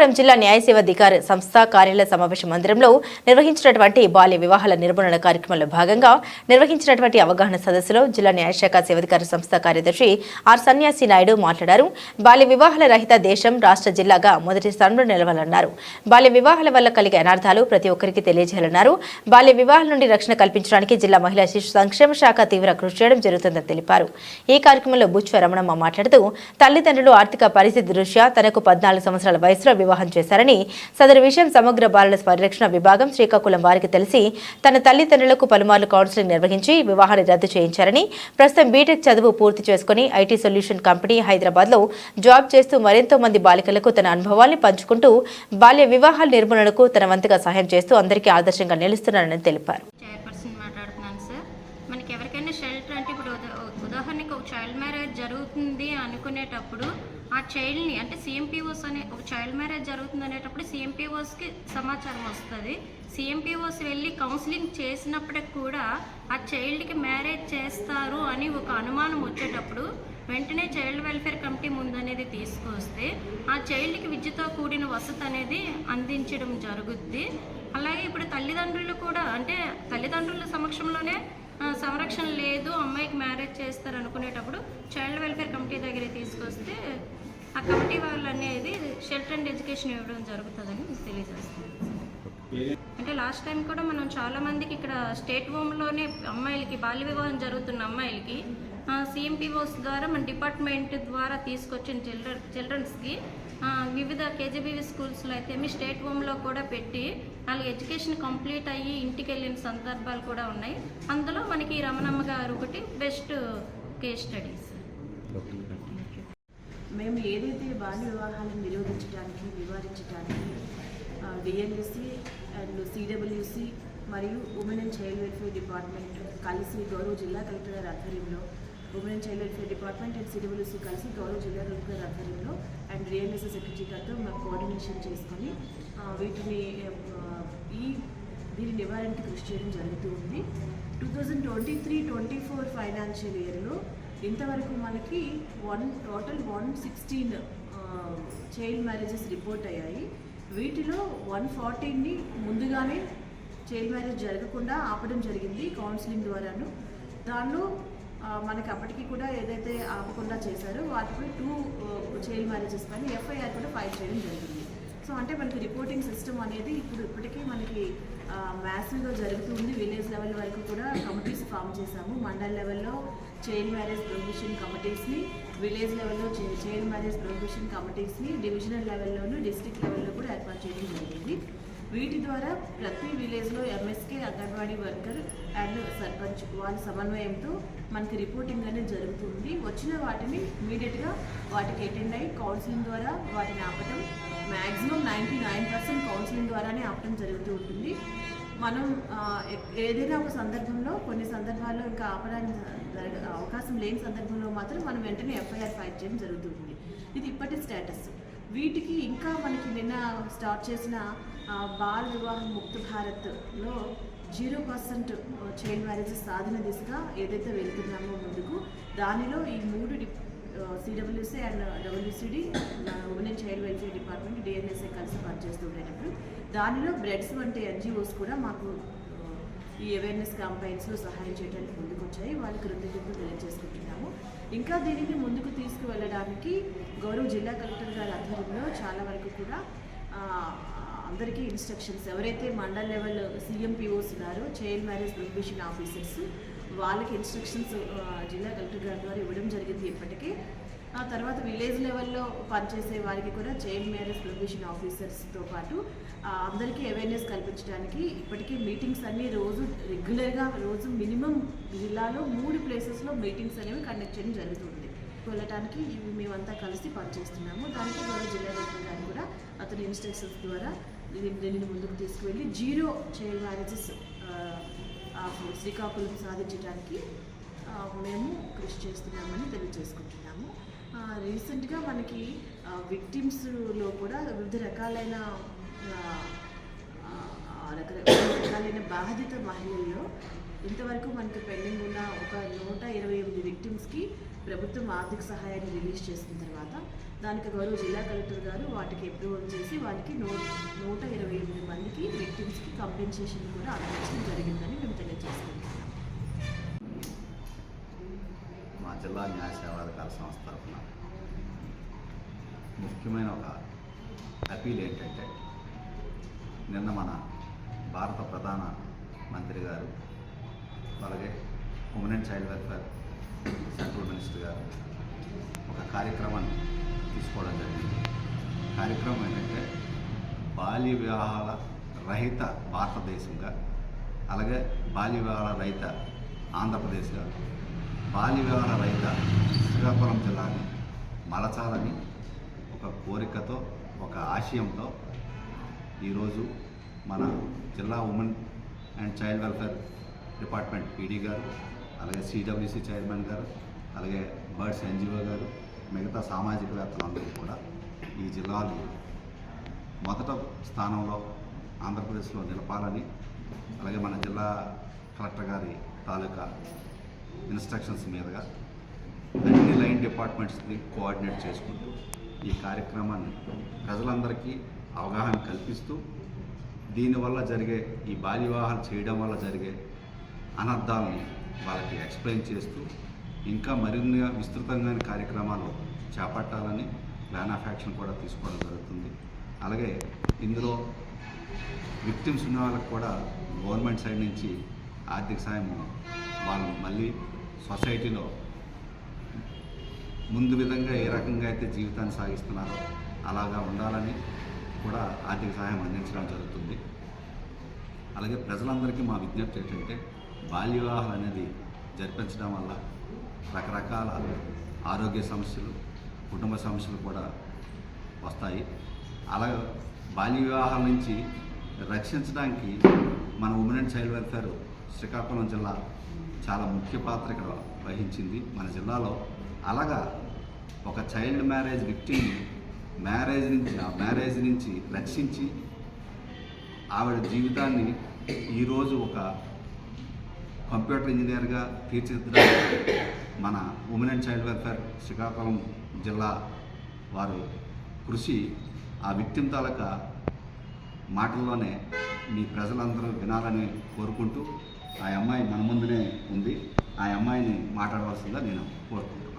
శుక్రవారం జిల్లా న్యాయ సంస్థ కార్యాలయ సమావేశ మందిరంలో నిర్వహించినటువంటి బాల్య వివాహాల నిర్మూలన కార్యక్రమంలో భాగంగా నిర్వహించినటువంటి అవగాహన సదస్సులో జిల్లా న్యాయశాఖ సేవాధికారి సంస్థ కార్యదర్శి ఆర్ సన్యాసి నాయుడు మాట్లాడారు. బాల్య వివాహాల రహిత దేశం రాష్ట్ర జిల్లాగా మొదటి స్థానంలో నిలవాలన్నారు. బాల్య వివాహాల వల్ల కలిగే అనర్థాలు ప్రతి ఒక్కరికి తెలియజేయాలన్నారు. బాల్య వివాహాల నుండి రక్షణ కల్పించడానికి జిల్లా మహిళా శిశు సంక్షేమ శాఖ తీవ్ర కృషి చేయడం జరుగుతుందని తెలిపారు. ఈ కార్యక్రమంలో బుచ్వ రమణమ్మ మాట్లాడుతూ తల్లిదండ్రులు ఆర్థిక పరిస్థితి దృష్ట్యా తనకు పద్నాలుగు సంవత్సరాల వయసులో వివాహం చేశారని సదరు విషయం సమగ్ర బాలల పరిరక్షణ విభాగం శ్రీకాకుళం వారికి తెలిసి తన తల్లిదండ్రులకు పలుమార్లు కౌన్సిలింగ్ నిర్వహించి వివాహాన్ని రద్దు చేయించారని ప్రస్తుతం బీటెక్ చదువు పూర్తి చేసుకుని ఐటీ సొల్యూషన్ కంపెనీ హైదరాబాద్లో జాబ్ చేస్తూ మరెంతో మంది బాలికలకు తన అనుభవాల్ని పంచుకుంటూ బాల్య వివాహాల నిర్మూలనకు తన వంతుగా సహాయం చేస్తూ అందరికీ ఆదర్శంగా నిలుస్తున్నారని తెలిపారు. మనకి ఎవరికైనా షెల్టర్ అంటే ఇప్పుడు ఉదా- ఉదాహరణకి ఒక చైల్డ్ మ్యారేజ్ జరుగుతుంది అనుకునేటప్పుడు ఆ చైల్డ్ని అంటే సిఎంపిఓస్ అనే ఒక చైల్డ్ మ్యారేజ్ జరుగుతుంది అనేటప్పుడు సిఎంపిఓస్కి సమాచారం వస్తుంది. సిఎంపిఓస్ వెళ్ళి కౌన్సిలింగ్ చేసినప్పటికి కూడా ఆ చైల్డ్కి మ్యారేజ్ చేస్తారు అని ఒక అనుమానం వచ్చేటప్పుడు వెంటనే చైల్డ్ వెల్ఫేర్ కమిటీ ముందు అనేది తీసుకొస్తే ఆ చైల్డ్కి విద్యతో కూడిన వసతి అనేది అందించడం జరుగుద్ది. అలాగే ఇప్పుడు తల్లిదండ్రులు కూడా అంటే సంరక్షణ లేదు అమ్మాయికి మ్యారేజ్ చేస్తారు అనుకునేటప్పుడు చైల్డ్ వెల్ఫేర్ కమిటీ దగ్గర తీసుకొస్తే ఆ కమిటీ వాళ్ళు అనేది షెల్టర్ అండ్ ఎడ్యుకేషన్ ఇవ్వడం జరుగుతుందని తెలియజేస్తుంది అంటే లాస్ట్ టైం కూడా మనం చాలా మందికి ఇక్కడ స్టేట్ హోమ్లోనే అమ్మాయిలకి బాల్య వివాహం జరుగుతున్న అమ్మాయిలకి సిఎంపిఓస్ ద్వారా మన డిపార్ట్మెంట్ ద్వారా తీసుకొచ్చిన చిల్డ్రన్ చిల్డ్రన్స్కి వివిధ కేజీబీవీ స్కూల్స్లో అయితే మీ స్టేట్ హోమ్లో కూడా పెట్టి వాళ్ళకి ఎడ్యుకేషన్ కంప్లీట్ అయ్యి ఇంటికి వెళ్ళిన సందర్భాలు కూడా ఉన్నాయి. అందులో మనకి రమణమ్మ గారు ఒకటి బెస్ట్ కేస్ స్టడీస్. మేము ఏదైతే బాల్య వివాహాలను నిరోధించడానికి నివారించడానికి డిఎన్ఎస్సి అండ్ సిడబ్ల్యూసి మరియు women and child welfare department కలిసి గౌరవ జిల్లా కలెక్టర్ గారి ఆధ్వర్యంలో women child welfare department and సిడిబుల్స్ కలిసి గౌరవ జిల్లా కలెక్టర్ గారి ఆధ్వర్యంలో అండ్ డిఎన్ఎస్సి సెక్రటరీ గారితో మేము కోఆర్డినేషన్ చేసుకొని వీటిని ఈ దీని నివారణకి కృషి చేయడం జరుగుతూ ఉంది. Two thousand twenty three twenty four financial ఇయర్లో ఇంతవరకు మనకి one total one sixteen child marriages report అయ్యాయి. వీటిలో వన్ ఫార్టీన్ని ముందుగానే చైల్డ్ మ్యారేజ్ జరగకుండా ఆపడం జరిగింది కౌన్సిలింగ్ ద్వారాను. దానిలో మనకి అప్పటికి కూడా ఏదైతే ఆపకుండా చేశారో వాటిపై టూ చైల్డ్ మ్యారేజెస్ పైన ఎఫ్ఐఆర్ కూడా ఫైల్ చేయడం జరిగింది. సో అంటే మనకి రిపోర్టింగ్ సిస్టమ్ అనేది ఇప్పుడు ఇప్పటికీ మనకి మ్యాసివ్గా జరుగుతుంది విలేజ్ లెవెల్ వరకు కూడా కమిటీస్ ఫామ్ చేశాము. మండల్ లెవెల్లో చైల్డ్ మ్యారేజ్ ప్రొహిబిషన్ కమిటీస్ని విలేజ్ లెవెల్లో చైల్డ్ మ్యారేజ్ ప్రొహిబిషన్ కమిటీస్ని డివిజనల్ లెవెల్లోనూ డిస్ట్రిక్ట్ లెవెల్లో కూడా ఏర్పాటు చేయడం జరిగింది. వీటి ద్వారా ప్రతి విలేజ్లో MSK anganwadi worker and sarpanch వాళ్ళ సమన్వయంతో మనకి రిపోర్టింగ్ అనేది జరుగుతుంది. వచ్చిన వాటిని ఇమీడియట్గా వాటికి అటెండ్ అయ్యి కౌన్సిలింగ్ ద్వారా వాటిని ఆపటం maximum ninety nine percent counselling ద్వారానే ఆపటం జరుగుతూ ఉంటుంది. మనం ఏదైనా ఒక సందర్భంలో కొన్ని సందర్భాల్లో ఇంకా ఆపడానికి అవకాశం లేని సందర్భంలో మాత్రం మనం వెంటనే ఎఫ్ఐఆర్ ఫైల్ చేయడం జరుగుతుంది ఇది ఇప్పటి స్టేటస్. వీటికి ఇంకా మనకి నిన్న స్టార్ట్ చేసిన బాల వివాహం ముక్త భారత్లో జీరో పర్సెంట్ చైల్డ్ మ్యారేజెస్ సాధన దిశగా ఏదైతే వెళ్తున్నామో ముందుకు దానిలో ఈ మూడు D CWC and WCD women and child welfare department DNSA కలిసి పనిచేస్తుండేటప్పుడు దానిలో బ్రెడ్స్ వంటి ఎన్జిఓస్ కూడా మాకు ఈ అవేర్నెస్ క్యాంపెయిన్స్లో సహాయం చేయడానికి ముందుకు వచ్చాయి వాళ్ళకి కృతజ్ఞతలు తెలియజేసుకుంటున్నాము. ఇంకా దీనిని ముందుకు తీసుకువెళ్ళడానికి గౌరవ జిల్లా కలెక్టర్ గారి ఆధ్వర్యంలో చాలా వరకు కూడా అందరికీ ఇన్స్ట్రక్షన్స్ ఎవరైతే మండల్ లెవెల్ సిఎంపిఓస్ ఉన్నారో చైల్డ్ మ్యారేజ్ ప్రొహిబిషన్ ఆఫీసర్స్ వాళ్ళకి ఇన్స్ట్రక్షన్స్ జిల్లా కలెక్టర్ గారి ద్వారా ఇవ్వడం జరిగింది ఇప్పటికీ. ఆ తర్వాత విలేజ్ లెవెల్లో పనిచేసే వారికి కూడా చైల్డ్ మ్యారేజ్ ప్రొహిబిషన్ ఆఫీసర్స్తో పాటు అందరికీ అవేర్నెస్ కల్పించడానికి ఇప్పటికీ మీటింగ్స్ అన్ని రోజు రెగ్యులర్గా రోజు మినిమం జిల్లాలో మూడు ప్లేసెస్లో మీటింగ్స్ అనేవి కండక్ట్ చేయడం జరుగుతుంది. వెళ్ళటానికి ఇవి మేమంతా కలిసి పనిచేస్తున్నాము. దానికి గౌరవ జిల్లా కలెక్టర్ గారు కూడా అతని ఇన్స్ట్రక్షన్స్ ద్వారా దీన్ని దీనిని ముందుకు తీసుకువెళ్ళి జీరో చైల్డ్ మ్యారేజెస్ శ్రీకాకుళం సాధించడానికి మేము కృషి చేస్తున్నామని తెలియజేసుకుంటున్నాము. రీసెంట్గా మనకి విక్టిమ్స్లో కూడా వివిధ రకాలైన రకరకాలైన బాధిత మహిళల్లో ఇంతవరకు మనకి పెండింగ్ ఉన్న ఒక నూట ఇరవై ఎనిమిది విక్టిమ్స్కి ప్రభుత్వం ఆర్థిక సహాయాన్ని రిలీజ్ చేసిన తర్వాత దానికి గౌరవ జిల్లా కలెక్టర్ గారు వాటికి అప్రూవల్ చేసి వాటికి నూ నూట ఇరవై ఎనిమిది మందికి విక్టిమ్స్కి కంపెన్సేషన్ కూడా అందించడం జరిగిందని మేము తెలియజేస్తున్నాం మా జిల్లా న్యాయ సేవాధికార సంస్థ తరఫున ముఖ్యమైన ఒక అపీల్ ఏంటంటే నిన్న మన భారత ప్రధాన మంత్రి గారు అలాగే women and child welfare central minister గారు ఒక కార్యక్రమాన్ని తీసుకోవడం జరిగింది. కార్యక్రమం ఏంటంటే బాల్య వివాహాల రహిత భారతదేశంగా అలాగే బాల్య వివాహాల రహిత ఆంధ్రప్రదేశ్గా బాల్య వివాహాల రహిత శ్రీకాకుళం జిల్లాని మలచాలని ఒక కోరికతో ఒక ఆశయంతో ఈరోజు మన జిల్లా women and child welfare department PD గారు అలాగే సిడబ్ల్యూసి చైర్మన్ గారు అలాగే బర్డ్స్ ఎన్జిఓ గారు మిగతా సామాజికవేత్తలందరూ కూడా ఈ జిల్లాలు మొదట స్థానంలో ఆంధ్రప్రదేశ్లో నిలపాలని అలాగే మన జిల్లా కలెక్టర్ గారి తాలూకా ఇన్స్ట్రక్షన్స్ మీదుగా అన్ని లైన్ డిపార్ట్మెంట్స్ని కోఆర్డినేట్ చేసుకుంటూ ఈ కార్యక్రమాన్ని ప్రజలందరికీ అవగాహన కల్పిస్తూ దీనివల్ల జరిగే ఈ బాల్య వివాహాలు చేయడం వల్ల జరిగే అనర్థాలని వాళ్ళకి ఎక్స్ప్లెయిన్ చేస్తూ ఇంకా మరిన్ని విస్తృతంగా కార్యక్రమాలు చేపట్టాలని ప్లాన్ ఆఫ్ యాక్షన్ కూడా తీసుకోవడం జరుగుతుంది. అలాగే ఇందులో విక్టిమ్స్ ఉన్న వాళ్ళకి కూడా గవర్నమెంట్ సైడ్ నుంచి ఆర్థిక సాయం వాళ్ళు మళ్ళీ సొసైటీలో ముందు విధంగా ఏ రకంగా అయితే జీవితాన్ని సాగిస్తున్నారో అలాగా ఉండాలని కూడా ఆర్థిక సహాయం అందించడం జరుగుతుంది. అలాగే ప్రజలందరికీ మా విజ్ఞప్తి ఏంటంటే బాల్య వివాహాలు అనేది జరిపించడం వల్ల రకరకాల ఆరోగ్య సమస్యలు కుటుంబ సమస్యలు కూడా వస్తాయి. అలాగే బాల్య వివాహాల నుంచి రక్షించడానికి మన women and child welfare Srikakulam జిల్లా చాలా ముఖ్య పాత్ర ఇక్కడ వహించింది. మన జిల్లాలో అలాగా ఒక చైల్డ్ మ్యారేజ్ విక్టిమ్ని మ్యారేజ్ నుంచి ఆ మ్యారేజ్ నుంచి రక్షించి ఆవిడ జీవితాన్ని ఈరోజు ఒక కంప్యూటర్ ఇంజనీర్గా తీర్చిదిద్దడానికి మన women and child welfare Srikakulam జిల్లా వారు కృషి ఆ విక్టిమ్ తాలూకా మాటల్లోనే మీ ప్రజలందరూ వినాలని కోరుకుంటూ ఆ అమ్మాయి మన ముందునే ఉంది. ఆ అమ్మాయిని మాట్లాడవలసిందిగా నేను కోరుకుంటున్నాను.